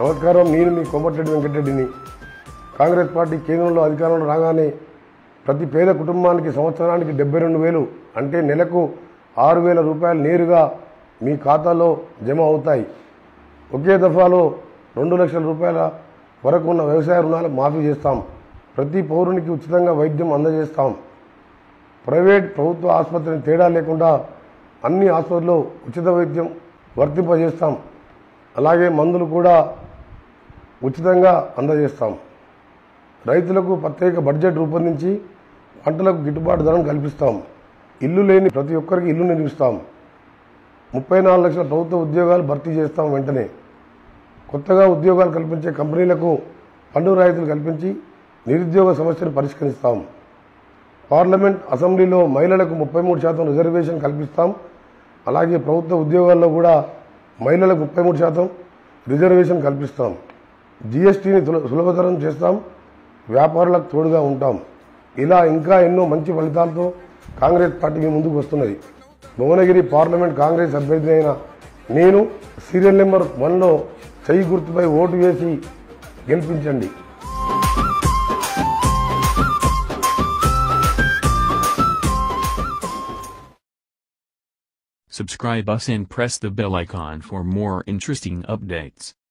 నమస్కారం. నేను మీ కోమటిరెడ్డి వెంకటరెడ్డిని. కాంగ్రెస్ పార్టీ కేంద్రంలో అధికారంలో రాగానే ప్రతి పేద కుటుంబానికి సంవత్సరానికి డెబ్బై రెండు వేలు అంటే నెలకు ఆరు వేల రూపాయలు నేరుగా మీ ఖాతాలో జమ అవుతాయి. ఒకే దఫాలో రెండు లక్షల రూపాయల వరకు ఉన్న వ్యవసాయ రుణాలు మాఫీ చేస్తాం. ప్రతి పౌరునికి ఉచితంగా వైద్యం అందజేస్తాం. ప్రైవేట్ ప్రభుత్వ ఆసుపత్రిని తేడా లేకుండా అన్ని ఆసుపత్రుల్లో ఉచిత వైద్యం వర్తింపజేస్తాం. అలాగే మందులు కూడా ఉచితంగా అందజేస్తాం. రైతులకు ప్రత్యేక బడ్జెట్ రూపొందించి పంటలకు గిట్టుబాటు ధరను కల్పిస్తాం. ఇల్లు లేని ప్రతి ఒక్కరికి ఇల్లు నిర్మిస్తాం. ముప్పై నాలుగు లక్షల ప్రభుత్వ ఉద్యోగాలు భర్తీ చేస్తాం వెంటనే. కొత్తగా ఉద్యోగాలు కల్పించే కంపెనీలకు పన్ను రాయితీలు కల్పించి నిరుద్యోగ సమస్యను పరిష్కరిస్తాం. పార్లమెంట్ అసెంబ్లీలో మహిళలకు ముప్పై మూడు శాతం రిజర్వేషన్ కల్పిస్తాం. అలాగే ప్రభుత్వ ఉద్యోగాల్లో కూడా మహిళలకు ముప్పై మూడు శాతం రిజర్వేషన్ కల్పిస్తాం. జీఎస్టీని సుల- సులభతరం చేస్తాం వ్యాపారులకు తోడుగా ఉంటాం. ఇలా ఇంకా ఎన్నో మంచి ఫలితాలతో కాంగ్రెస్ పార్టీ మీ ముందుకు వస్తున్నది. భువనగిరి పార్లమెంట్ కాంగ్రెస్ అభ్యర్థి అయిన నేను సీరియల్ నెంబర్ వన్లో చెయ్యి గుర్తుపై ఓటు వేసి గెలిపించండి. Subscribe us and press the bell icon for more interesting updates.